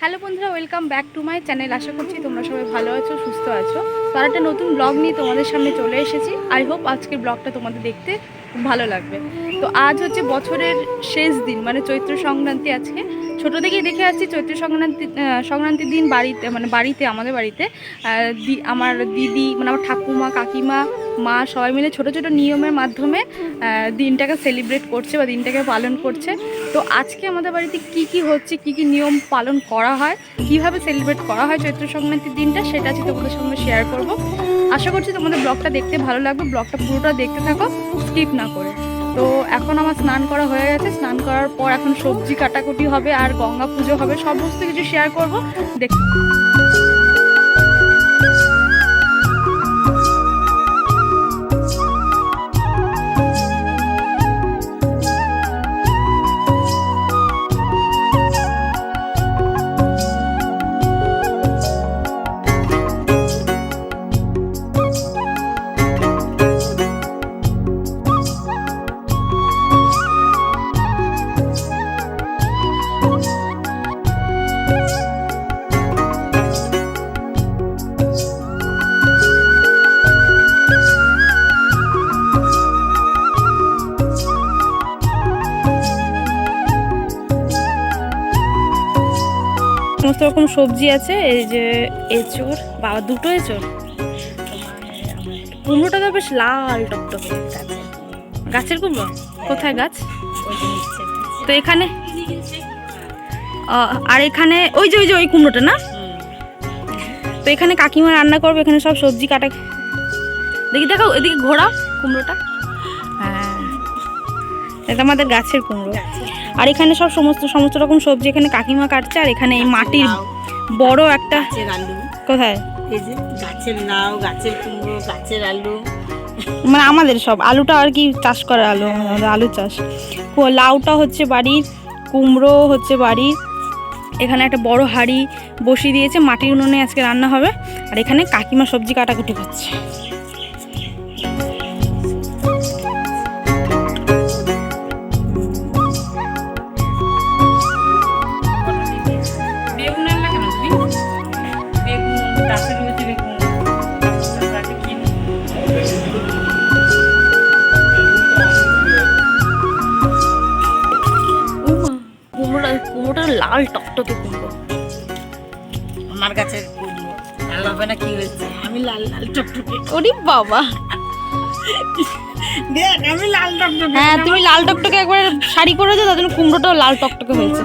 Hello বন্ধুরা, welcome back to my channel. আশা করছি তোমরা সবাই ভালো আছো, সুস্থ আছো। তো আর একটা নতুন ব্লগ নিয়ে তোমাদের সামনে চলে এসেছি। আই হোপ আজকের ব্লগটা তোমাদের দেখতে ভালো লাগবে। তো আজ হচ্ছে বছরের শেষ দিন মানে চৈত্র সংক্রান্তি আজকে। ছোটো থেকেই দেখে আসছি চৈত্র সংক্রান্তি সংক্রান্তির দিন বাড়িতে মানে বাড়িতে, আমাদের বাড়িতে। আমার দিদি মানে আমার ঠাকুমা, কাকিমা, মা সবাই মিলে ছোট ছোট নিয়মের মাধ্যমে দিনটাকে সেলিব্রেট করছে বা দিনটাকে পালন করছে। তো আজকে আমাদের বাড়িতে কি কি হচ্ছে, কি কি নিয়ম পালন করা হয়, কীভাবে সেলিব্রেট করা হয় চৈত্র সংক্রান্তির দিনটা, সেটা আজকে তোমাদের সঙ্গে শেয়ার করব। আশা করছি তোমাদের ব্লগটা দেখতে ভালো লাগবে, ব্লগটা পুরোটা দেখতে থাকো স্কিপ না করে। তো এখন আমার স্নান করা হয়ে গেছে, স্নান করার পর এখন সবজি কাটাকুটি হবে আর গঙ্গা পুজো হবে, সমস্ত কিছু শেয়ার করব। দেখ সবজি আছে, এই যে এঁচোড় বাবা দুটো এঁচোড়। কুমড়োটা তো বেশ লাল টকটকে, গাছের কুমড়ো? কোথায় গাছ? তো এখানে আর এখানে, ওই যে ওই যে, ওই কুমড়োটা না? তো এখানে কাকিমা রান্না করবে, এখানে সব সবজি কাটা। দেখি দেখো এদিকে ঘোরা কুমড়োটা। হ্যাঁ। এটা আমাদের গাছের কুমড়ো। আর এখানে সব সমস্ত সমস্ত রকম সবজি এখানে কাকিমা কাটছে, আর এখানে এই মাটির বড় একটা গাছের আলু। কোথায়? এই যে গাছের নাও গাছের কুমড়ো গাছের আলু। মানে আমাদের সব আলুটা আর কি চাষ করা আলু আমাদের আলু চাষ। লাউটা হচ্ছে বাড়ির কুমড়ো হচ্ছে বাড়ির এখানে একটা বড় হাড়ি বসিয়ে দিয়েছে মাটির উনুনে আজকে রান্না হবে। আর এখানে কাকিমা সবজি কাটাকুটি করছে। লাল টকটকে কুমড়ো। আমার কুমড়ো। লাল হবে না কি হয়েছে? আমি লাল লাল টকটকে। ওরে বাবা। দেখ আমি লাল টকটকে। হ্যাঁ তুমি লাল টকটকে একবার শাড়ি করেছ তার জন্য কুমড়োটাও লাল টকটকে হয়েছে।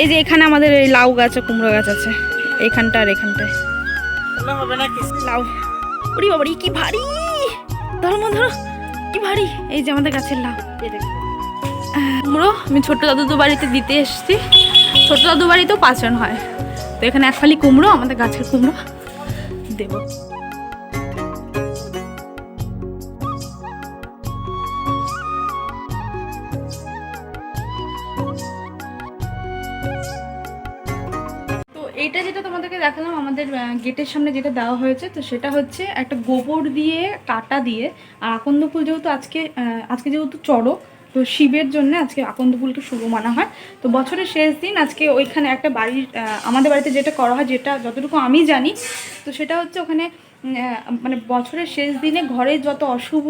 এই যে এখানে আমাদের এই লাউ গাছ কুমড়ো গাছ আছে। আর এখানটায়। হবে না কিছু লাউ। ওরে বাবা কি ভারী। ধরো ধরো। কি ভারী। এই যে আমাদের গাছের লাউ। কুমড়ো আমি ছোট দাদু বাড়িতে দিতে এসেছি। ছোট দাদু বাড়িতেও পাচন হয়। তো এখানে এক ফালি কুমড়ো, আমাদের গাছের কুমড়ো দেব। তো এইটা যেটা তোমাদেরকে দেখালাম, আমাদের গেটের সামনে যেটা দেওয়া হয়েছে, তো সেটা হচ্ছে একটা গোবর দিয়ে কাটা দিয়ে আর আকন্দ ফুল যেহেতু আজকে আজকে যেহেতু চড়ক তো শিবের জন্য আজকে আকন্দ ফুলকে শুভ মানা হয়। তো বছরের শেষ দিন আজকে ওইখানে একটা বাড়ির আমাদের বাড়িতে যেটা করা হয়, যেটা যতটুকু আমি জানি, তো সেটা হচ্ছে ওখানে মানে বছরের শেষ দিনে ঘরে যত অশুভ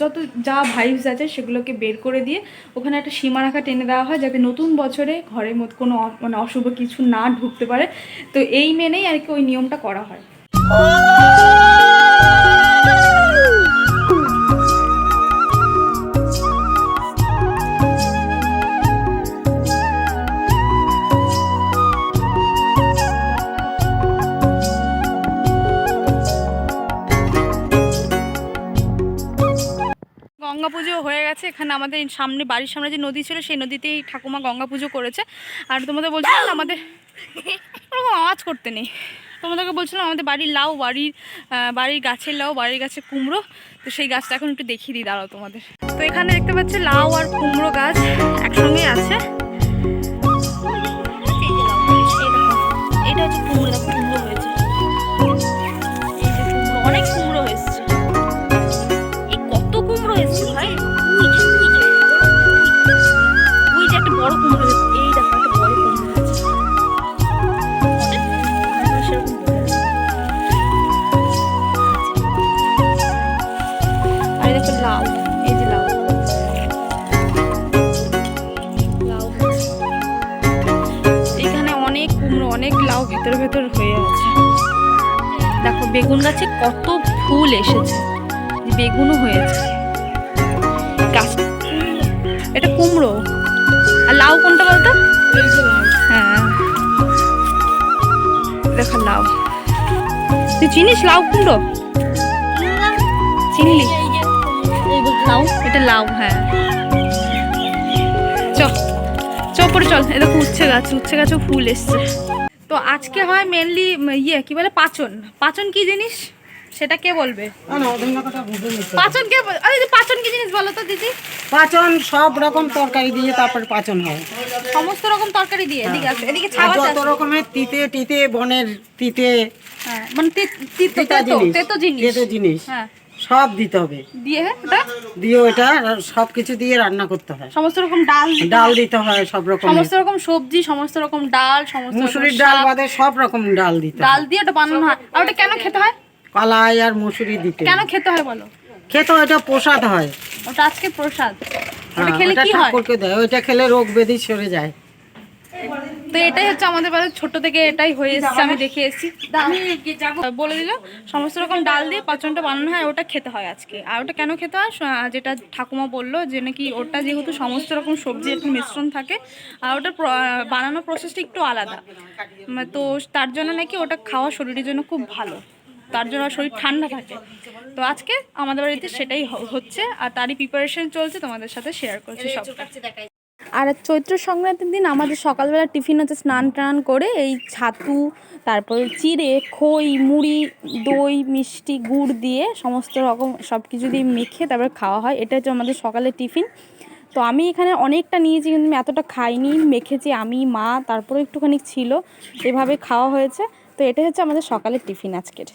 যত যা ভাইবস আছে সেগুলোকে বের করে দিয়ে ওখানে একটা সীমারেখা টেনে দেওয়া হয়, যাতে নতুন বছরে ঘরের মধ্যে কোনো মানে অশুভ কিছু না ঢুকতে পারে। তো এই মেনেই আর কি ওই নিয়মটা করা হয়। গেছে এখানে আমাদের সামনে, বাড়ির সামনে যে নদী ছিল, সেই নদীতেই ঠাকুমা গঙ্গা পুজো করেছে। আর তোমাদের বলছিলাম আমাদের ওরকম আওয়াজ করতে নেই। তোমাদেরকে বলছিলাম আমাদের বাড়ির লাউ, বাড়ির বাড়ির গাছের লাউ, বাড়ির গাছে কুমড়ো। তো সেই গাছটা এখন একটু দেখিয়ে দিই, দাঁড়াও তোমাদের। তো এখানে দেখতে পাচ্ছি লাউ আর কুমড়ো গাছ একসঙ্গেই আছে। এটা হচ্ছে কুমড়ো কুমড়ো হয়েছে। বেগুন গাছে কত ফুল এসেছে। বেগুনও হয়েছে। গাছ এটা কুমড়ো। আর লাউ কোনটা বলতো? হ্যাঁ। দেখো লাউ। তুই চিনিস লাউ কুমড়ো? চিনলি? লাউ? এটা লাউ হ্যাঁ। চ চ পরে চল। এ দেখো উচ্ছে গাছ, উচ্ছে গাছেও ফুল এসছে। তো আজকে হয় মেনলি ইয়ে কি বলে পাচন। পাচন কি জিনিস? সেটা কে বলবে? পাচন কে আরে পাচন কি জিনিস বলো তো দিদি? পাচন সব রকম তরকারি দিয়ে তারপর পাচন হয়। সমস্ত রকম তরকারি দিয়ে এদিকে আসবে এদিকে ছাওয়া যত রকমের তিতে টিতে বনের তিতে হ্যাঁ মানে তিতা তেতো জিনিস। তেতো জিনিস। হ্যাঁ। সব দিতে হবে। দিয়ে ওটা? দিয়ে ওটা সব কিছু দিয়ে রান্না করতে হয়। সমস্ত রকম ডাল ডাল দিতে হয় সব রকম সমস্ত রকম সবজি সমস্ত রকম ডাল সমস্ত মুসুরির ডাল বাদে সব রকম ডাল দিতে ডাল দিয়ে ওটা বানানো হয়। আর ওটা কেন খেতে হয়? কলাই আর মুসুরি দিতে। কেন খেতে হয় বলো? খেতে ওটা প্রসাদ হয়। ওটা আজকে প্রসাদ। ওটা হ্যাঁ, খেলে ওটা কি হয়? ঠাকুরকে দেয়। ওইটা খেলে রোগ ব্যাধি সরে যায়। তো এটাই হচ্ছে আমাদের বাড়ির ছোট থেকে এটাই হয়ে এসেছে, আমি দেখে এসেছি। বলে দিল, সমস্ত রকম ডাল দিয়ে পাচনটা বানানো হয় ওটা খেতে হয় আজকে। আর ওটা কেন খেতে হয়? যেটা ঠাকুমা বলল যে নাকি ওটা যেহেতু সমস্ত রকম সবজি, একটু মিশ্রণ থাকে, আর ওটা বানানোর প্রসেসটা একটু আলাদা। তো তার জন্য নাকি ওটা খাওয়া শরীরের জন্য খুব ভালো। তার জন্য শরীর ঠান্ডা থাকে। তো আজকে আমাদের বাড়িতে সেটাই হচ্ছে, আর তারই প্রিপারেশন চলছে, তোমাদের সাথে শেয়ার করছি সব আর চৈত্র সংক্রান্তির দিন আমাদের সকালবেলা টিফিন হচ্ছে স্নান টান করে এই ছাতু, তারপর চিড়ে, খই, মুড়ি, দই, মিষ্টি, গুড় দিয়ে সমস্ত রকম সব কিছু দিয়ে মেখে তারপর খাওয়া হয়। এটা হচ্ছে আমাদের সকালের টিফিন। তো আমি এখানে অনেকটা নিয়েছি কিন্তু আমি এতটা খাইনি, মেখেছি আমি, মা তারপরে একটুখানি ছিল। এভাবে খাওয়া হয়েছে। তো এটাই হচ্ছে আমাদের সকালের টিফিন আজকের।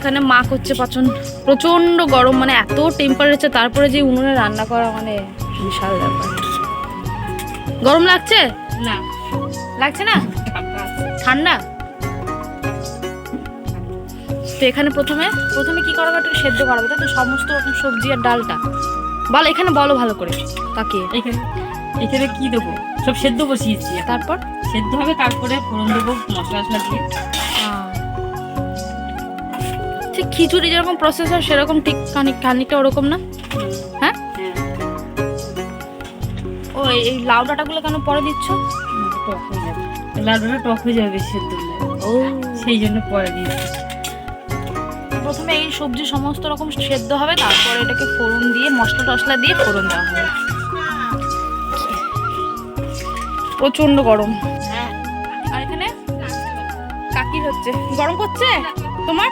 এখানে মা করছে পছন্দ প্রচণ্ড গরম মানে এত টেম্পারেচার তারপরে যে উনুনে রান্না করা মানে বিশাল ব্যাপার। গরম লাগছে? না। লাগছে না? ঠান্ডা তো এখানে প্রথমে প্রথমে কি করাবে? একটু সেদ্ধ করাবে তাই তো? সমস্ত রকম সবজি আর ডালটা। বলো এখানে বলো ভালো করে তাকিয়ে। এখানে এখানে কি দেবো? সব সেদ্ধ বসিয়েছি। তারপর? সেদ্ধ হবে তারপরে ফোড়ন দেবো মশলা টশলা দিয়ে। খিচুড়ি যেরকম প্রসেস হয় সেরকম ঠিক খানিক খানিকটা ওরকম না? হ্যাঁ? ও এই- লাউ ডাঁটাগুলো কেন পরে দিচ্ছ? হয়ে যাবে লাড্ডুটা টক হয়ে যাবে বেশি ও। সেই জন্য পরে দিয়েছি। প্রথমে এই সবজি সমস্ত রকম সেদ্ধ হবে তারপরে এটাকে ফোড়ন দিয়ে মশলা টশলা দিয়ে ফোড়ন দেওয়া হবে। প্রচণ্ড গরম। আর এখানে কাকির হচ্ছে। গরম করছে? তোমার?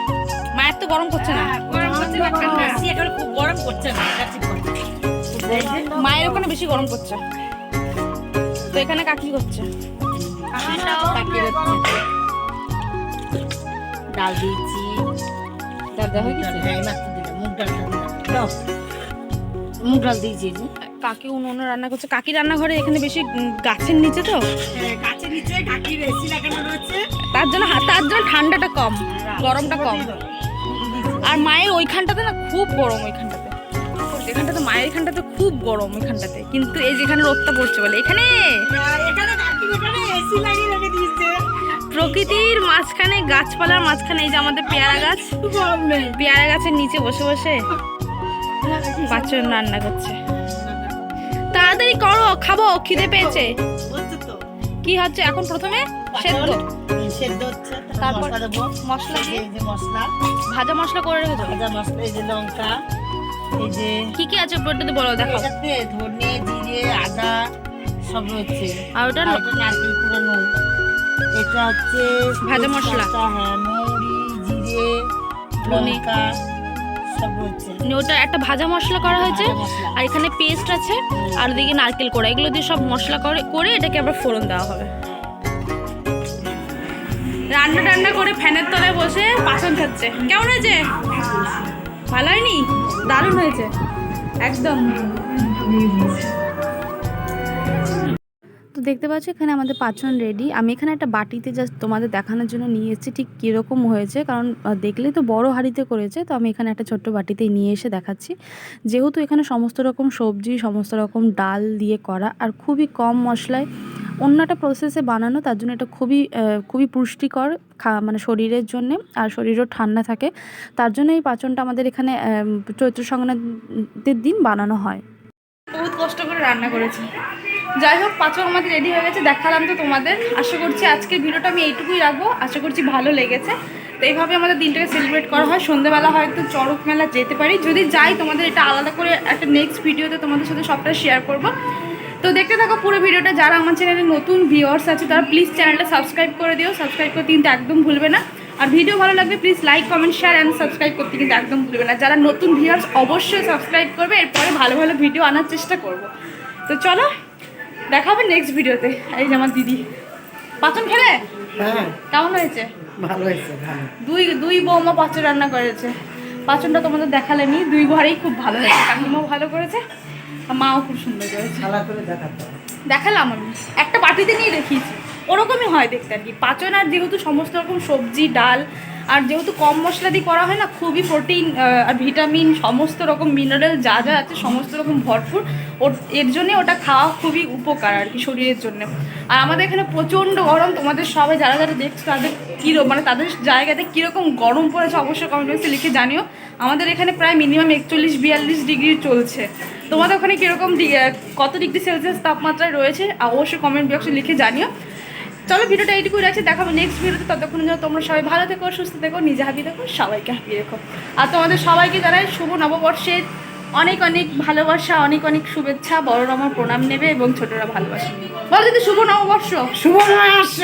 মায়ের তো গরম করছে না। গরম করছে না ঠান্ডা। এখন খুব গরম করছে না। এটা ঠিক কথা। মায়ের ওখানে বেশি গরম করছে। তো এখানে কাকি করছে। ডাল দিয়েছি। ডাল দেওয়া হয়ে গেছে? হ্যাঁ মুগ ডাল দিয়েছি। কাকি উনুনে রান্না করছে। কাকি রান্নাঘরে এখানে বেশি গাছের নিচে তো। হ্যাঁ, গাছের নিচে কাকির এসি লাগানো রয়েছে। তার জন্য তার জন্য ঠান্ডাটা কম গরমটা কম। আর মায়ের ওইখানটাতে না খুব গরম ওইখানটাতে। এখানটাতে মায়ের এখানটাতে খুব গরম ওইখানটাতে। কিন্তু এই যেখানে রোদটা পড়ছে বলে এখানে? এখানে কাকির এখানে এসি লাগিয়ে রেখে দিয়েছে। প্রকৃতির মাঝখানে গাছপালার মাঝখানে এই যে আমাদের পেয়ারা গাছ। পেয়ারা গাছের নিচে বসে বসে পাঁচজন রান্না করছে। তাড়াতাড়ি করো খাব খিদে পেয়েছে। কি হচ্ছে এখন প্রথমে? সেদ্ধ? সেদ্ধ হচ্ছে তারপর মশলা দেবো। মশলা? দিয়ে এই যে মশলা। ভাজা মশলা করে রেখেছো? ভাজা মশলা এই যে লঙ্কা এই যে কি কি আছে ওটাতে বলো দেখো এটাতে ধনে জিরে আদা সব রয়েছে আর ওটা এটা নারকেল কুড়ানো এটা হচ্ছে ভাজা মশলা। হ্যাঁ মৌরি জিরে লঙ্কা ওটা একটা ভাজা মশলা করা হয়েছে আর এখানে পেস্ট আছে আর ওদিকে নারকেল কোড়া। এগুলো দিয়ে সব মশলা করে করে এটাকে আবার ফোড়ন দেওয়া হবে। রান্না টান্না করে ফ্যানের তলায় বসে বাসন খাচ্ছে কেমন হয়েছে? ভালো হয়নি দারুণ হয়েছে। একদম। দেখতে পাচ্ছ এখানে আমাদের পাঁচজন রেডি আমি এখানে একটা বাটিতে জাস্ট তোমাদের দেখানোর জন্য নিয়ে এসেছি ঠিক কীরকম হয়েছে কারণ আহ, দেখলেই তো বড় হাঁড়িতে করেছে তো আমি এখানে একটা ছোট্ট বাটিতে নিয়ে এসে দেখাচ্ছি। যেহেতু এখানে সমস্ত রকম সবজি সমস্ত রকম ডাল দিয়ে করা আর খুবই কম মশলায় অন্য একটা প্রসেসে বানানো তার জন্য এটা খুবই খুবই পুষ্টিকর খা মানে শরীরের জন্যে আর শরীরও ঠান্ডা থাকে। তার জন্য এই পাচনটা আমাদের এখানে চৈত্র সংক্রান্তির দিন বানানো হয়। বহুত কষ্ট করে রান্না করেছি। যাই হোক, পাঁচক আমাদের রেডি হয়ে গেছে, দেখালাম তো তোমাদের। আশা করছি আজকের ভিডিওটা আমি এইটুকুই রাখব, আশা করছি ভালো লেগেছে। তো এইভাবে আমাদের দিনটাকে সেলিব্রেট করা হয়। সন্ধ্যেবেলা হয়তো চড়ক মেলা যেতে পারি। যদি যাই, তোমাদের এটা আলাদা করে একটা নেক্সট ভিডিওতে তোমাদের সাথে সবটা শেয়ার করব। তো দেখতে থাকো পুরো ভিডিওটা। যারা আমার চ্যানেলে নতুন ভিউয়ার্স আছে, তারা প্লিজ চ্যানেলটা সাবস্ক্রাইব করে দিও। সাবস্ক্রাইব করতে কিন্তু একদম ভুলবে না। আর ভিডিও ভালো লাগলে please like comment share and subscribe করতে কিন্তু একদম ভুলবে না। যারা নতুন ভিউয়ার্স অবশ্যই সাবস্ক্রাইব করবে। এরপরে ভালো ভালো ভিডিও আনার চেষ্টা করব। তো চলো দেখা হবে নেক্সট ভিডিওতে এই যে আমার দিদি। পাচন খেলে? হ্যাঁ। কেমন হয়েছে? ভালো হয়েছে ভালো। দুই দুই বৌমা পাচন রান্না করেছে। পাচনটা তোমাদের দেখালেনি দুই ঘরেই খুব ভালো হয়েছে। কাকিমাও ভালো করেছে আর মাও খুব সুন্দর করেছে। করে দেখাতে দেখালাম আমি। একটা বাটিতে নিয়ে দেখিয়েছি। ওরকমই হয় দেখতে আর কি। পাচন আর যেহেতু সমস্ত রকম সবজি ডাল আর যেহেতু কম মশলা দিয়ে করা হয় না, খুবই প্রোটিন আর ভিটামিন, সমস্ত রকম মিনারেল যা যা আছে, সমস্ত রকম ভরপুর ওর এর জন্যে ওটা খাওয়া খুবই উপকার আর কি শরীরের জন্য। আর আমাদের এখানে প্রচণ্ড গরম, তোমাদের সবাই যারা যারা দেখছ, তাদের কীরকম মানে তাদের জায়গাতে কীরকম গরম পড়েছে অবশ্যই কমেন্ট বক্সে লিখে জানিও। আমাদের এখানে প্রায় মিনিমাম একচল্লিশ বিয়াল্লিশ ডিগ্রি চলছে। তোমাদের ওখানে কীরকম কত ডিগ্রি সেলসিয়াস তাপমাত্রায় রয়েছে, অবশ্যই কমেন্ট বক্সে লিখে জানিও। চলো ভিডিওটা এইটুকু রাখছি দেখাবো নেক্সট ভিডিওতে ততক্ষণ যেন তোমরা সবাই ভালো থেকো, সুস্থ থেকো, নিজে হাবি দেখো সবাইকে হাবি রেখো। আর তোমাদের সবাইকে জানাই শুভ নববর্ষের অনেক অনেক ভালোবাসা, অনেক অনেক শুভেচ্ছা, বড়রা আমার প্রণাম নেবে এবং ছোটরা ভালোবাসা বলো কিন্তু শুভ নববর্ষ। শুভ নববর্ষ!